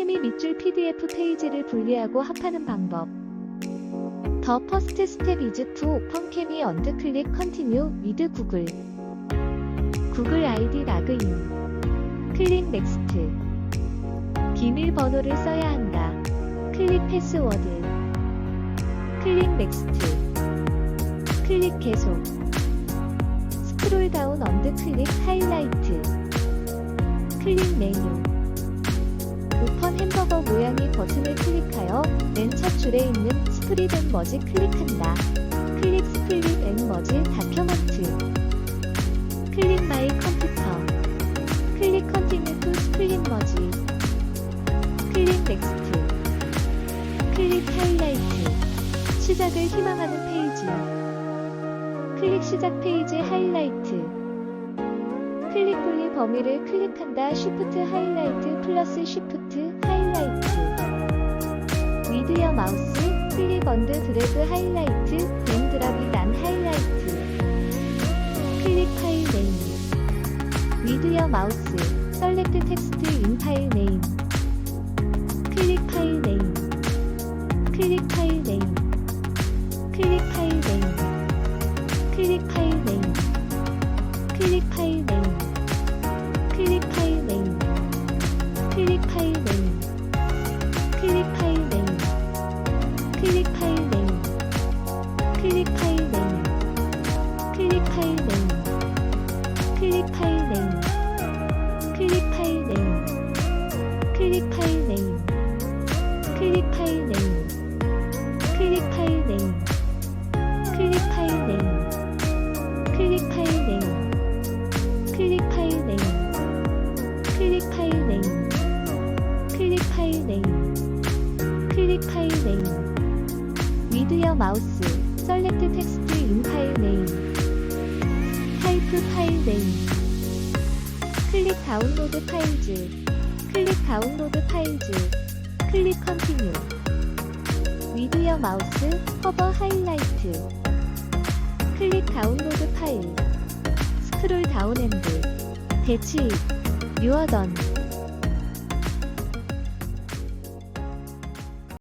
펑케미 밑줄 PDF 페이지를 분리하고 합하는 방법. 더 퍼스트 스텝 이즈 투 펑케미 언드 클릭 컨티뉴 위드 구글. 아이디 라그인. 클릭 넥스트. 비밀번호를 써야 한다. 클릭 패스워드. 클릭 넥스트. 클릭 계속. 스크롤 다운 언드 클릭 하이라이트. 클릭 메뉴. 줄에 있는 스프릿 앤 머지 클릭한다. 클릭 스플릿 앤 머지 다큐먼트. 클릭 마이 컴퓨터. 클릭 컨티뉴 투 스플릿 머지. 클릭 넥스트. 클릭 하이라이트. 시작을 희망하는 페이지. 클릭 시작 페이지 하이라이트. 클릭 분리 범위를 클릭한다. 쉬프트 하이라이트 플러스 쉬프트. 마우스 클릭 언드 드래그 하이라이트 앤 드랍이 난 하이라이트. 클릭 파일 네임. 위드 여 마우스 셀렉트 텍스트 인 파일 네임. 클릭 파일 네임. 클릭 파일 네임. 클릭 파일 네임. 클릭 파일 네임. 클릭 파일 네임. 클릭 파일 네임. 클릭 파일 클릭 파일 네임. 클릭 파일 네임. 클릭 파일 네임. 클릭 파일 네임. 클릭 파일 네임. 클릭 파일 네임. 클릭 파일 네임. 클릭 파일 네임. 클릭 파일 네임. 클릭 파일 네임. 클릭 파일 네임. 클릭 파일 네임. 클릭 파일 네임. 클릭 파일 네임. With your mouse, select text in file name. Type file name. 클릭 다운로드 파일즈. 클릭 다운로드 파일즈. 클릭 continue. With your mouse, hover highlight. 클릭 다운로드 파일. 스크롤 다운 앤드. 대치. 유어던.